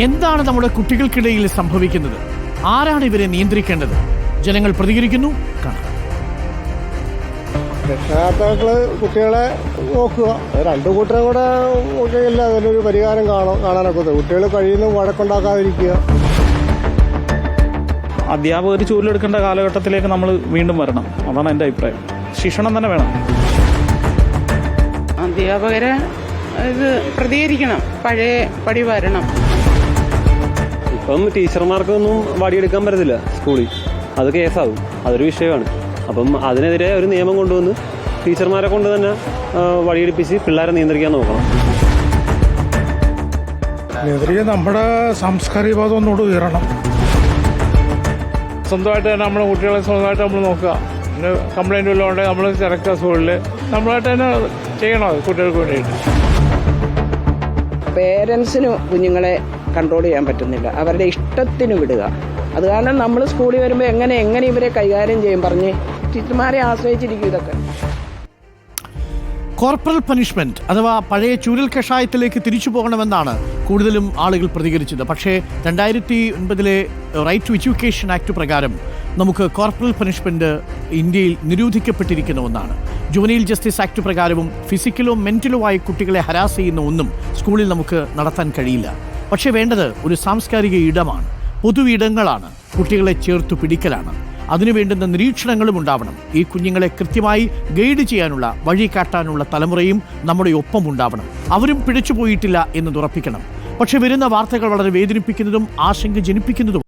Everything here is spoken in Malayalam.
എന്താണ് നമ്മുടെ കുട്ടികൾക്കിടയിൽ സംഭവിക്കുന്നത്? ആരാണ് ഇവരെ നിയന്ത്രിക്കേണ്ടത്? ജനങ്ങൾ പ്രതികരിക്കുന്നു കാണാം. രക്ഷകർത്താക്കൾ കുട്ടികളെ നോക്കുക. രണ്ടു കൂട്ടരെ കൂടെ നോക്കിയില്ല അതിനൊരു പരിഹാരം കാണാൻ കാണാനൊക്കെ കുട്ടികൾ കഴിയുന്ന വഴക്കുണ്ടാക്കാതിരിക്കുക. അധ്യാപകർ ചൂലെടുക്കേണ്ട കാലഘട്ടത്തിലേക്ക് നമ്മൾ വീണ്ടും വരണം. അതാണ് എന്റെ അഭിപ്രായം. ശിക്ഷണം തന്നെ വേണം. അധ്യാപകരെ ഇത് പ്രതികരിക്കണം. പഴയ പടി വരണം. ഇപ്പം ടീച്ചർമാർക്കൊന്നും വടിയെടുക്കാൻ പറ്റത്തില്ല സ്കൂളിൽ. അത് കേസാവും. അതൊരു വിഷയമാണ്. അപ്പം അതിനെതിരെ ഒരു നിയമം കൊണ്ടുവന്ന് ടീച്ചർമാരെ കൊണ്ട് തന്നെ വഴിയെടുപ്പിച്ച് വടിയെടുപ്പിച്ച് പിള്ളേരെ നിയന്ത്രിക്കാൻ നോക്കണം. എതിരെ നമ്മുടെ സാംസ്കാരിക ബോധം ഒന്നുകൂടി ഉയരണം. സ്വന്തമായിട്ട് തന്നെ നമ്മുടെ കുട്ടികളെ സ്വന്തമായിട്ട് നമ്മൾ നോക്കുക. പിന്നെ കംപ്ലൈന്റ് വല്ലതും ഉണ്ടെങ്കിൽ നമ്മൾ തിരക്കുക സ്കൂളിൽ നമ്മളായിട്ട് തന്നെ ചെയ്യണം കുട്ടികൾക്ക് വേണ്ടിയിട്ട്. പേരൻസിന് കുഞ്ഞുങ്ങളെ കൺട്രോൾ ചെയ്യാൻ പറ്റുന്നില്ല. അവരുടെ ഇഷ്ടത്തിന് വിടുക. അത് കാരണം നമ്മൾ സ്കൂളിൽ വരുമ്പോൾ എങ്ങനെ എങ്ങനെ ഇവരെ കൈകാര്യം ചെയ്യും പറഞ്ഞ് ടീച്ചർമാരെ ആശ്രയിച്ചിരിക്കും ഇതൊക്കെ. കോർപ്പറൽ പണിഷ്മെന്റ് അഥവാ പഴയ ചൂരൽ കഷായത്തിലേക്ക് തിരിച്ചു പോകണമെന്നാണ് കൂടുതലും ആളുകൾ പ്രതികരിച്ചത്. പക്ഷേ രണ്ടായിരത്തി ഒൻപതിലെ റൈറ്റ് ടു എഡ്യൂക്കേഷൻ ആക്ട് പ്രകാരം നമുക്ക് കോർപ്പറൽ പണിഷ്മെന്റ് ഇന്ത്യയിൽ നിരോധിക്കപ്പെട്ടിരിക്കുന്ന ഒന്നാണ്. ജുവനൈൽ ജസ്റ്റിസ് ആക്ട് പ്രകാരവും ഫിസിക്കലോ മെന്റലോ ആയി കുട്ടികളെ ഹരാസ് ചെയ്യുന്ന ഒന്നും സ്കൂളിൽ നമുക്ക് നടത്താൻ കഴിയില്ല. പക്ഷേ വേണ്ടത് ഒരു സാംസ്കാരിക ഇടമാണ്. പൊതു ഇടങ്ങളാണ്. കുട്ടികളെ ചേർത്തു പിടിക്കലാണ്. അതിനു വേണ്ടുന്ന നിരീക്ഷണങ്ങളും ഉണ്ടാവണം. ഈ കുഞ്ഞുങ്ങളെ കൃത്യമായി ഗൈഡ് ചെയ്യാനുള്ള വഴി കാട്ടാനുള്ള തലമുറയും നമ്മുടെ ഒപ്പം ഉണ്ടാവണം. അവരും പിഴച്ചുപോയിട്ടില്ല എന്ന് ഉറപ്പിക്കണം. പക്ഷേ വരുന്ന വാർത്തകൾ വളരെ വേദനിപ്പിക്കുന്നതും ആശങ്ക ജനിപ്പിക്കുന്നതും